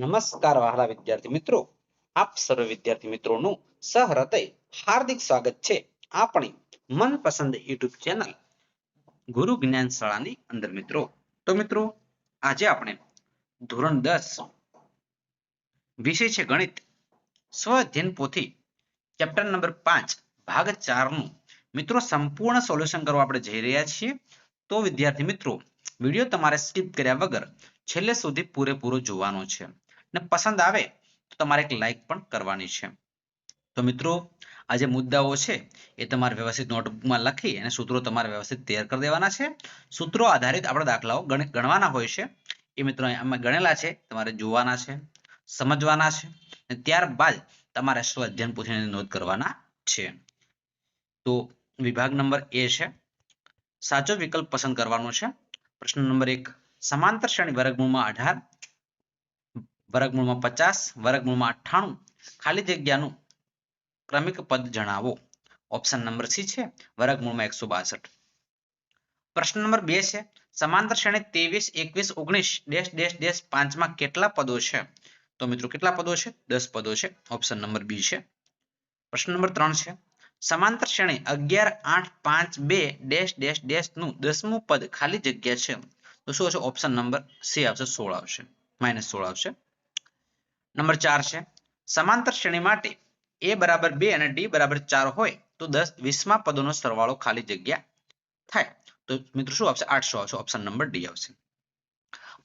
નમસ્કાર વહાલા વિદ્યાર્થી મિત્રો. આપ સર્વ વિદ્યાર્થી મિત્રોનું સહૃદય હાર્દિક સ્વાગત છે આપણી મનપસંદ યુટ્યુબ ચેનલ ગુરુ જ્ઞાન શાળાની અંદર મિત્રો. તો મિત્રો, આજે આપણે ધોરણ દસ વિષય છે ગણિત. સ્વ અધ્યયન પોથી ચેપ્ટર નંબર પાંચ, ભાગ ચારનું મિત્રો સંપૂર્ણ સોલ્યુશન કરવા આપણે જઈ રહ્યા છીએ. તો વિદ્યાર્થી મિત્રો, વીડિયો તમારે સ્કીપ કર્યા વગર છેલ્લે સુધી પૂરેપૂરો જોવાનો છે. ને પસંદ આવે, તો તમારે એક લાઈક પણ કરવાની છે. તો મિત્રો, આ જે મુદ્દાઓ છે, એ તમારે વ્યવસ્થિત નોટબુકમાં લખી અને સૂત્રો તમારે વ્યવસ્થિત તૈયાર કરી દેવાના છે. સૂત્રો આધારિત આપણે દાખલાઓ ગણ- ગણવાના હોય છે. એ મિત્રો આમાં ગણેલા છે, તમારે જોવાના છે, સમજવાના છે અને ત્યારબાદ તમારે સ્વ અધ્યયન પોથીની નોંધ કરવાના છે. તો વિભાગ નંબર એ છે, સાચો વિકલ્પ પસંદ કરવાનો છે. પ્રશ્ન નંબર એક, સમાંતર શ્રેણી વર્ગમૂળમાં અઢાર વર્ગમૂળમાં પચાસ વર્ગમૂળમાં અઠ્ઠાણું. ખાલી જગ્યાનું ક્રમિક પદ જણાવો. ઓપ્શન નંબર સી છે વર્ગમૂળમાં એકસો બાસઠ. પ્રશ્ન નંબર બે છે, સમાંતર શ્રેણી ત્રેવીસ, એકવીસ, ઓગણીસ, ડેશ ડેશ ડેશ પાંચમાં કેટલા પદો છે? તો મિત્રો કેટલા પદો છે? દસ પદો છે. ઓપ્શન નંબર બી છે. પ્રશ્ન નંબર ત્રણ છે, સમાંતર શ્રેણી અગિયાર, આઠ, પાંચ, બે, ડેશ ડેશ ડેશનું દસમું પદ ખાલી જગ્યા છે. તો શું હશે ઓપ્શન નંબર સી આવશે, સોળ આવશે. માઇનસ સોળ આવશે. નંબર ચાર છે. સમાંતર શ્રેણી માટે એ બરાબર બે અને ડી બરાબર ચાર હોય તો દસ વીસમાં પદોનો સરવાળો ખાલી જગ્યા થાય. તો મિત્રો શું આવશે? આઠસો આવશે. ઓપ્શન નંબર ડી આવશે.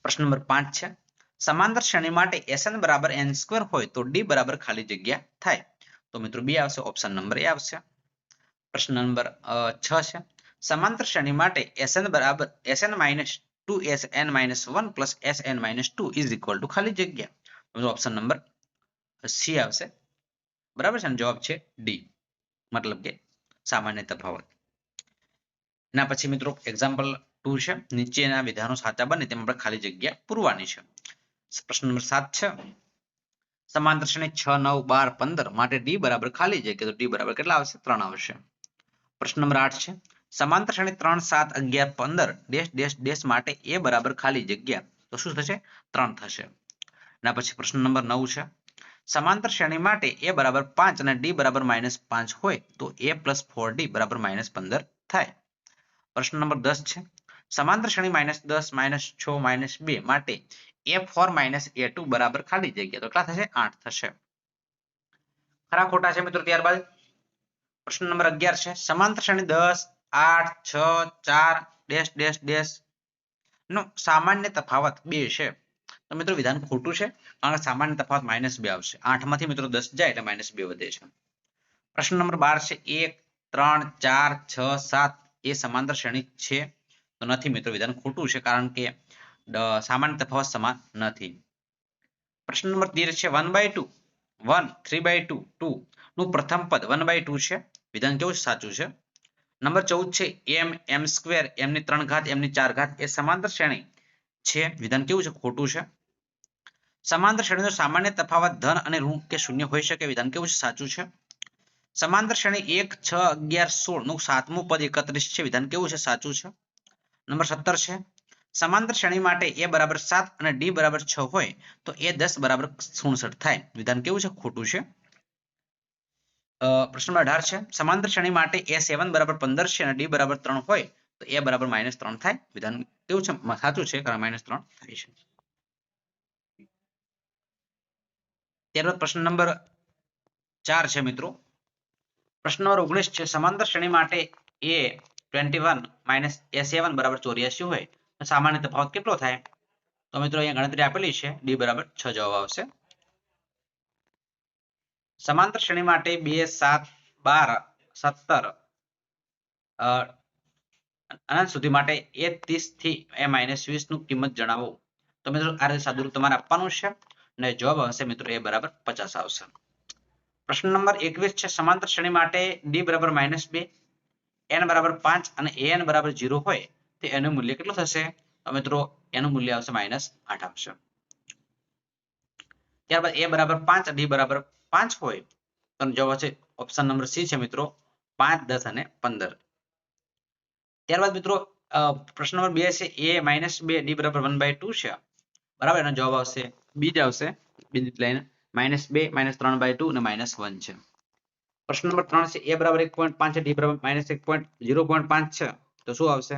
પ્રશ્ન નંબર પાંચ છે. સમાંતર શ્રેણી માટે એસએન બરાબર એન સ્ક્વેર હોય તો ડી બરાબર ખાલી જગ્યા થાય. તો મિત્રો બી આવશે. ઓપ્શન નંબર એ આવશે. પ્રશ્ન નંબર અ, છ છે. સમાંતર શ્રેણી માટે એસએન બરાબર S N minus two S N minus one plus S N minus two is equal to ખાલી જગ્યા. ઓપ્શન નંબર સી આવશે. બરાબર છે? અને જવાબ છે ડી મતલબ કે સામાન્ય તફાવત. એના પછી મિત્રો એક્ઝામ્પલ ટુ છે. નીચેના વિધાનો સાચા બને, તેમાં આપણે ખાલી જગ્યા પૂરવાની છે. પ્રશ્ન નંબર સાત છે. સમાંતર શ્રેણી છ, નવ, બાર, પંદર માટે ડી બરાબર ખાલી જગ્યા તો ડી બરાબર કેટલા આવશે? ત્રણ આવશે. પ્રશ્ન નંબર આઠ છે. સમાંતર શ્રેણી ત્રણ, સાત, અગિયાર, પંદર, ડેશ ડેશ ડેશ માટે એ બરાબર ખાલી જગ્યા. તો શું થશે? ત્રણ થશે. એના પછી પ્રશ્ન નંબર નવ છે. સમાંતર શ્રેણી માટે એ બરાબર પાંચ અને ડી બરાબર માઇનસ પાંચ હોય તો એ પ્લસ ફોર ડી બરાબર માઇનસ પંદર થાય. પ્રશ્ન નંબર દસ છે. સમાંતર શ્રેણી માઇનસ દસ માઇનસ છ માઇનસ બે માટે A four minus A two બરાબર ખાલી જગ્યા. તો કેટલા થશે? આઠ થશે. ખરા ખોટા છે મિત્રો ત્યારબાદ? પ્રશ્ન નંબર અગિયાર છે. સમાંતર શ્રેણી દસ, આઠ, છ, ચાર, ડેશ ડેશ ડેશ નો સામાન્ય તફાવત બે છે. તો મિત્રો વિધાન ખોટું છે. કારણ કે સામાન્ય તફાવત માઇનસ બે આવશે. આઠમાંથી મિત્રો દસ જાય એટલે માઇનસ બે વધે છે. પ્રશ્ન નંબર બાર છે. એક, ત્રણ, ચાર, છ, સાત એ સમાંતર શ્રેણી છે. તો નથી મિત્રો વિધાન ખોટું છે કારણ કે સામાન્ય તફાવત સમાન નથી. પ્રશ્ન નંબર તેર છે. One by two one three by two two નું પ્રથમ પદ વન બાય ટુ છે. વિધાન કેવું? સાચું છે. નંબર ચૌદ છે. એમ એમ સ્ક્વેર એમની ત્રણ ઘાત એમની ચાર ઘાત એ સમાંતર શ્રેણી છે? વિધાન કેવું છે? ખોટું છે? સમાંતર શ્રેણીનો સામાન્ય તફાવત ધન અને ઋણ કે શૂન્ય હોઈ શકે. વિધાન કેવું છે? સાચું છે? સમાંતર શ્રેણી એક, છ, અગિયાર, સોળનું સાતમું પદ એકત્રીસ છે. વિધાન કેવું છે? સાચું છે? નંબર સત્તર છે. સમાંતર શ્રેણી માટે એ બરાબર સાત અને ડી બરાબર છ હોય તો એ દસ બરાબર સુડસઠ થાય. વિધાન કેવું છે? ખોટું છે. પ્રશ્ન નંબર અઢાર છે. સમાંતર શ્રેણી માટે એ સેવન બરાબર પંદર છે અને ડી બરાબર ત્રણ હોય તો એ બરાબર માઇનસ થાય. વિધાન કેવું છે? સાચું છે? કારણ માઇનસ થાય છે. ત્યારબાદ પ્રશ્ન નંબર ચાર છે મિત્રો. પ્રશ્ન નંબર ઓગણીસ છે. સમાંતર શ્રેણી માટે એ ટ્વેન્ટી વન માઇનસ હોય. તો સામાન્ય તફાવત કેટલો થાય? તો મિત્રો અહીંયા ગણતરી આપેલી છે. ડી બરાબર છ જવાબ આવશે. સમાંતર શ્રેણી માટે બે સાત બાર સત્તર અનંત સુધી માટે એ ત્રીસથી એ માઇનસ વીસનું કિંમત જણાવો. તો મિત્રો, આ રીતે સાદુરૂપ તમારે આપવાનું છે અને જવાબ આવશે મિત્રો એ બરાબર પચાસ આવશે. પ્રશ્ન નંબર એકવીસ છે, સમાંતર શ્રેણી માટે ડી બરાબર માઇનસ બે અને એન બરાબર હોય તો એનું મૂલ્ય કેટલું થશે? તો મિત્રો, એનું મૂલ્ય આવશે માઇનસ આઠ આવશે. ત્યારબાદ એ બરાબર પાંચ ડી બરાબર પાંચ હોય તો જવાબ આવશે ઓપ્શન નંબર સી છે મિત્રો, પાંચ, દસ અને પંદર. ત્યારબાદ મિત્રો પ્રશ્ન નંબર બે છે, એ માઇનસ બે ડી બરાબર વન બાય ટુ છે. બરાબર, એનો જવાબ આવશે બી આવશે બિંદુ લાઈન માઇનસ બે માઇનસ ત્રણ બાય ટુ અને માઇનસ વન છે. પ્રશ્ન નંબર ત્રણ છે, એ બરાબર એક પોઈન્ટ પાંચ છે ડી બરાબર માઇનસ એક પોઈન્ટ ઝીરો પોઈન્ટ પાંચ છે. તો શું આવશે?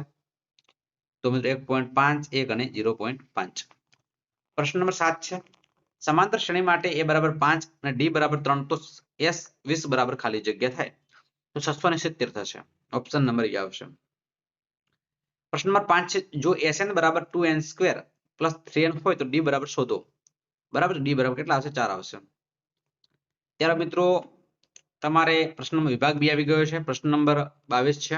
તો મિત્રો એક પોઈન્ટ પાંચ, એક અને ઝીરો પોઈન્ટ પાંચ. પ્રશ્ન નંબર સાત છે, સમાંતર શ્રેણી માટે એ બરાબર પાંચ અને ડી બરાબર ત્રણ તો એસ વીસ બરાબર ખાલી જગ્યા થાય. તો છસો ને સિત્તેર થશે. ઓપ્શન નંબર એ આવશે. પ્રશ્ન નંબર પાંચ છે, જો એસએન બરાબર ટુ પ્લસ થ્રી હોય તો ડી બરાબર શોધો. બરાબર? ડી બરાબર કેટલા આવશે? ચાર આવશે. ત્યારે મિત્રો, તમારે પ્રશ્ન વિભાગ બી આવી ગયો છે. પ્રશ્ન નંબર બાવીસ છે.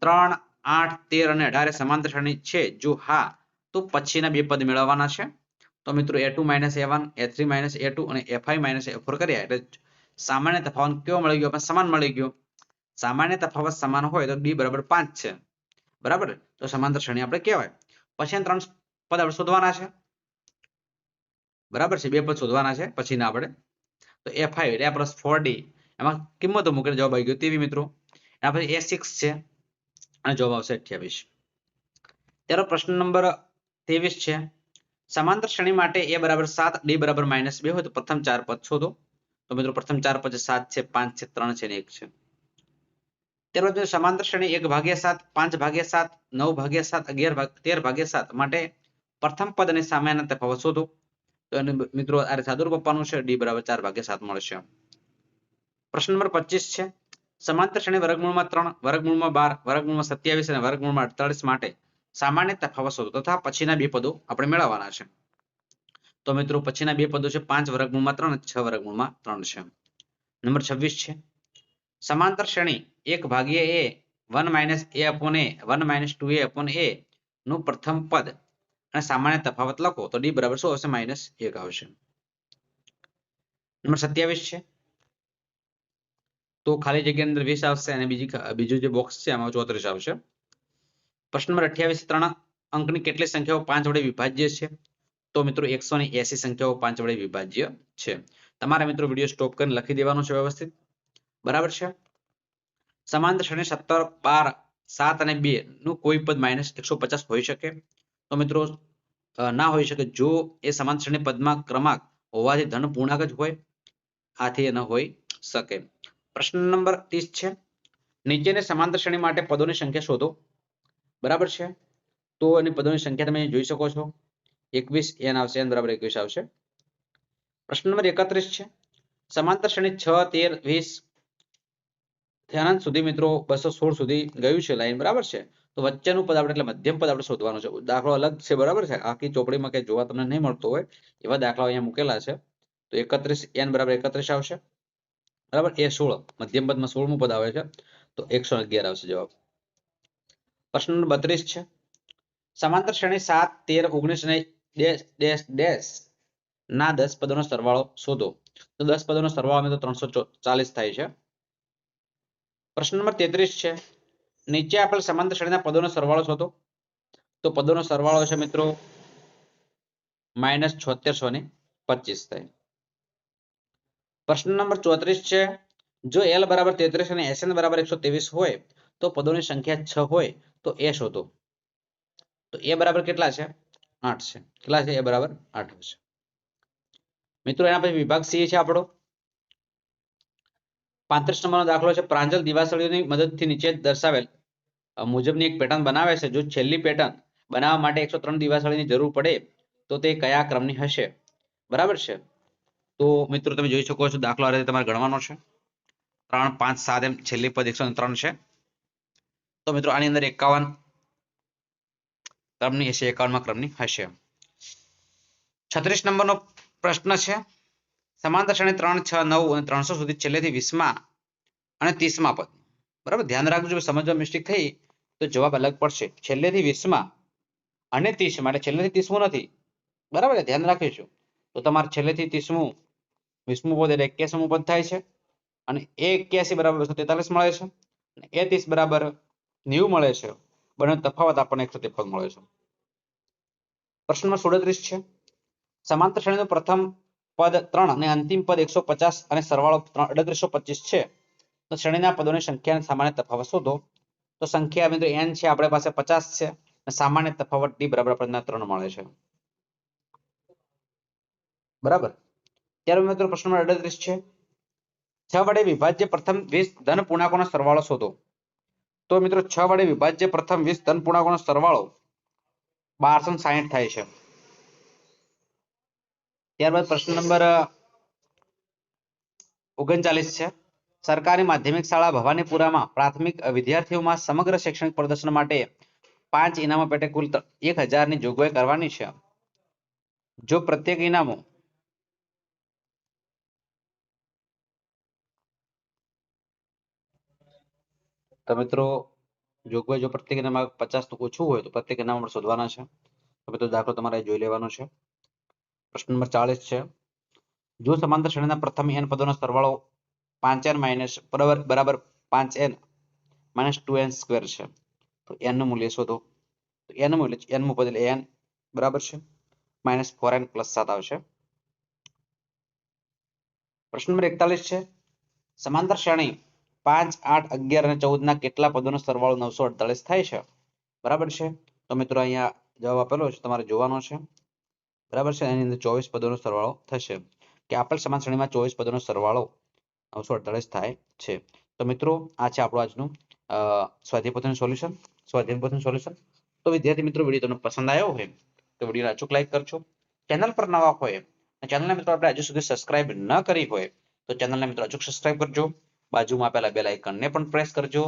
ત્રણ, આઠ, તેર અને અઢારે સમાંતર શ્રેણી છે. જો હા, તો પછીના બે પદ મેળવવાના છે. તો મિત્રો A two minus A one A three minus A two અને એ ફાઈવ માઇનસ એ કર્યા. એટલે સામાન્ય તફાવત કેવો મળી ગયો? પણ સમાન મળી ગયો. સામાન્ય તફાવત સમાન હોય તો ડી બરાબર પાંચ છે. બરાબર? તો સમાંતર શ્રેણી આપણે કહેવાય. પછી ત્રણ પદ આપણે શોધવાના છે. બરાબર છે? બે પદ શોધવાના છે. પછીના આપણે. તો એ ફાઈવ એટલે પ્લસ ફોર ડી એમાં કિંમતો મૂકીને જવાબ આવી ગયો તેવી મિત્રો. એના પછી એ સિક્સ છે. અને જવાબ આવશે અઠ્યાવીસ. ત્યારે પ્રશ્ન નંબર ત્રેવીસ છે. સમાંતર શ્રેણી માટે એ બરાબર સાત ડી બરાબર માઇનસ બે હોય તો પ્રથમ ચાર પદ શોધો. તો મિત્રો, પ્રથમ ચાર પદ સાત છે, પાંચ છે, ત્રણ છે ને એક છે. ત્યારબાદ જો સમાંતર શ્રેણી એક ભાગ્યા સાત, પાંચ ભાગ્યા સાત, નવ ભાગ્યા સાત, અગિયાર ભાગ, તેર ભાગ્યા સાત માટે પ્રથમ પદ અને સામાન્ય તફાવત શોધો. તો એને મિત્રો આ સાદુર પપ્પાનું છે. ડી બરાબર ચાર ભાગ્યા સાત મળશે. પ્રશ્ન નંબર પચીસ છે. સમાંતર શ્રેણી વર્ગમૂળમાં ત્રણ, વર્ગમૂળમાં બાર, વર્ગમૂળમાં સત્યાવીસ અને વર્ગમૂળમાં અડતાલીસ માટે સામાન્ય તફાવત શોધો તથા પછીના બે પદો આપણે મેળવવાના છે. તો મિત્રો પછીના બે પદો છે. પાંચ વર્ગમૂળમાં ત્રણ છ વર્ગમૂળમાં ત્રણ છે. નંબર છવ્વીસ છે. સમાંતર શ્રેણી એક ભાગ્ય A one minus A upon A, one minus two A upon A નું પ્રથમ પદ. અને સામાન્ય તફાવત લખો તો ડી બરાબર શું આવશે? માઇનસ એક આવશે. નંબર સત્યાવીસ છે. તો ખાલી જગ્યા અંદર વીસ આવશે અને બીજી બીજું જે બોક્સ છે એમાં ચોત્રીસ આવશે. પ્રશ્ન નંબર અઠ્યાવીસ ત્રણ અંકની કેટલી સંખ્યાઓ? પાંચ વડે વિભાજ્ય છે. તો મિત્રો એકસો ને એસી સંખ્યાઓ પાંચ વડે વિભાજ્ય છે. તમારે મિત્રો વીડિયો સ્ટોપ કરીને લખી દેવાનો છે વ્યવસ્થિત. બરાબર છે? સમાંતર શ્રેણી સત્તર, બાર, સાત અને બે નું કોઈ પદ માઇનસ એકસો પચાસ હોઈ શકે. તો મિત્રો ના હોઈ શકે. જો એ સમાંતર શ્રેણી પદમાં ક્રમાંક હોવાથી ધન પૂર્ણાંક જ હોય, આથી ન હોઈ શકે. પ્રશ્ન નંબર ત્રીસ છે. નીચેની સમાંતર શ્રેણી માટે પદોની સંખ્યા શોધો. બરાબર છે? તો એની પદોની સંખ્યા તમે જોઈ શકો છો. એકવીસ એન આવશે એન બરાબર એકવીસ આવશે. પ્રશ્ન નંબર એકત્રીસ છે. સમાંતર શ્રેણી છ, તેર, વીસ અનંત સુધી મિત્રો બસો સોળ સુધી ગયું છે લાઈન બરાબર છે? તો વચ્ચેનું પદ આપણે એટલે મધ્યમ પદ આપણે શોધવાનું છે. દાખલો અલગ છે, બરાબર છે? આખી ચોપડીમાં કઈ જોવા તમને નહીં મળતો હોય, એવા દાખલા અહીંયા મૂકેલા છે. તો એકત્રીસ એન બરાબર એકત્રીસ આવશે. બરાબર? એ સોળ, મધ્યમ પદમાં સોળમું પદ આવે છે. તો એકસો અગિયાર આવશે જવાબ. પ્રશ્ન નંબર બત્રીસ છે. સમાંતર શ્રેણી સાત, તેર, ઓગણીસ અને ડેશ ડેશ ડેશ ના દસ પદોનો સરવાળો શોધો. તો દસ પદોનો સરવાળો તો ત્રણસો ચાલીસ થાય છે. પ્રશ્ન નંબર તેત્રીસ છે. નીચે આપેલ સમાંતર શ્રેણીના પદોનો સરવાળો શોધો. તો પદોનો સરવાળો છે મિત્રો માઇનસ છોતેરસો ને પચીસ થાય. પ્રશ્ન નંબર ચોત્રીસ છે. જો એલ બરાબર તેત્રીસ અને એસએન બરાબર એકસો ત્રેવીસ હોય, તો પદોની સંખ્યા છ હોય, તો એ શોધો. તો એ બરાબર કેટલા છે? આઠ છે. કેટલા છે? એ બરાબર આઠ છે મિત્રો એના પછી વિભાગ સી છે આપણો. પાંત્રીસ નંબરનો દાખલો છે. પ્રાંજલ દિવાસળીઓની મદદથી નીચે દર્શાવેલ મુજબની એક પેટર્ન બનાવે છે. જો છેલ્લી પેટર્ન બનાવવા માટે એકસો ત્રણ દિવાસળીની જરૂર પડે, તો તે કયા ક્રમની હશે? બરાબર છે? તો મિત્રો, તમે જોઈ શકો છો દાખલો આ રીતે તમારે ગણવાનો છે. ત્રણ, પાંચ, સાત એમ છેલ્લી પદ એકસો ત્રણ છે. તો મિત્રો, આની અંદર એકાવન ક્રમની હશે, એકાવનમાં ક્રમની હશે. છત્રીસ નંબરનો પ્રશ્ન છે. સમાંતર શ્રેણી ત્રણ, છ, નવ અને ત્રણસો સુધી છેલ્લેથી વીસમાં અને ત્રીસમાં પદ. બરાબર? ધ્યાન રાખજો સમજવા મિસ્ટેક થઈ, તો જવાબ અલગ પડશે. છેલ્લેથી વીસમાં અને ત્રીસમાં, એટલે છેલ્લેથી ત્રીસમું નથી. બરાબર? ધ્યાન રાખીશું. તો તમારે છેલ્લેથી ત્રીસમું, વીસમું પદ એટલે એક્યાસીમું પદ થાય છે. અને એ એક્યાસી બરાબર બસો તેતાલીસ મળે છે. અને એ ત્રીસ બરાબર નેવું મળે છે. બંને તફાવત આપણને એકસો ત્રેપન મળે છે. પ્રશ્ન નંબર સુડત્રીસ છે. સમાંતર શ્રેણીનું પ્રથમ પદ ત્રણ અને અંતિમ પદ એકસો પચાસ અને સરવાળો અડત્રીસો પચીસ છે. તો શ્રેણીના પદોની સંખ્યાને સામાન્ય તફાવત શોધો. તો સંખ્યા મિત્રો એન છે, આપણી પાસે પચાસ છે સામાન્ય તફાવત ડી બરાબર આપણને ત્રણ મળે છે. બરાબર? ત્યાર મિત્રો પ્રશ્ન નંબર અડત્રીસ છે. છ વડે વિભાજ્ય પ્રથમ વીસ ધન પૂર્ણાંકોનો સરવાળો શોધો. તો મિત્રો છ વડે વિભાજ્ય પ્રથમ વીસ ધન પૂર્ણાંકોનો સરવાળો બારસો સાહીઠ થાય છે. ત્યારબાદ પ્રશ્ન નંબર ઓગણચાલીસ છે. સરકારી માધ્યમિક શાળા ભવાનીપુરામાં પ્રાથમિક વિદ્યાર્થીઓમાં સમગ્ર શૈક્ષણિક પ્રદર્શન માટે પાંચ ઇનામો પેટે કુલ એક હજારની જોગવાઈ કરવાની છે. જો પ્રત્યેક ઇનામો તો મિત્રો, જોગવાઈ જો પ્રત્યેક ઇનામ પચાસ ઓછું હોય તો પ્રત્યેક ઇનામ શોધવાના છે. તો મિત્રો દાખલો તમારે જોઈ લેવાનો છે. પ્રશ્ન નંબર ચાલીસ છે. જો સમાંતર શ્રેણીના પ્રથમ n પદોનો સરવાળો પાંચ એન માઇનસ બરાબર બરાબર પાંચ N minus two N square છે, તો n નું મૂલ્ય શોધો. તો n મૂલ્ય n પદ એટલે બરાબર છે? માઇનસ ફોર એન પ્લસ સાત આવશે. પ્રશ્ન નંબર એકતાલીસ છે. સમાંતર શ્રેણી પાંચ, આઠ, અગિયાર અને ચૌદ ના કેટલા પદોનો સરવાળો નવસો અડતાલીસ થાય છે? બરાબર છે? તો મિત્રો અહીંયા જવાબ આપેલો છે, તમારે જોવાનો છે. બરાબર છે? એની અંદર ચોવીસ પદોનો સરવાળો થશે. કે આપેલ સમાન શ્રેણીમાં ચોવીસ પદોનો સરવાળો નવસો અડતાલીસ થાય છે. તો મિત્રો, આ છે આપણું આજનું સ્વાધ્યાય પોથીનું સોલ્યુશન. સ્વાધ્યાય સોલ્યુશન. તો વિદ્યાર્થી મિત્રો, વીડિયો તમને પસંદ આવ્યો હોય, તો વિડીયોને અચૂક લાઈક કરજો. ચેનલ પર નવા હોય ચેનલને મિત્રો આપણે હજુ સુધી સબસ્ક્રાઇબ ન કરી હોય, તો ચેનલને મિત્રો અચૂક સબસ્ક્રાઇબ કરજો. બાજુમાં આપેલા બેલ આઇકનને પણ પ્રેસ કરજો,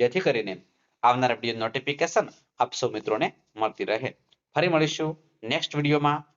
જેથી કરીને આવનારા વીડિયો નોટિફિકેશન આપ સૌ મિત્રોને મળતી રહે. ફરી મળીશું નેક્સ્ટ વિડીયોમાં.